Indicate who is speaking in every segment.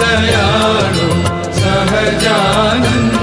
Speaker 1: दयालु सहजानयालु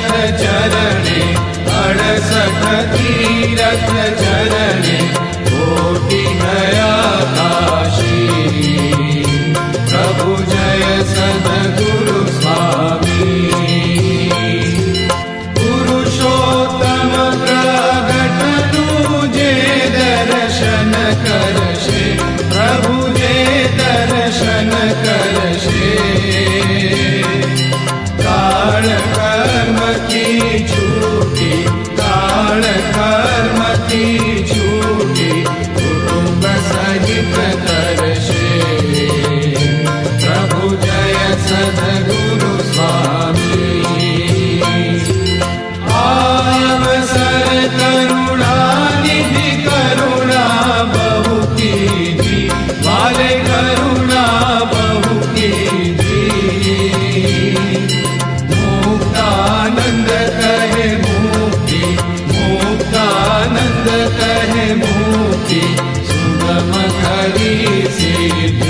Speaker 1: तीरथ चरणे अडसठ तीरथ चरणे। Mama Kadi Siddhi.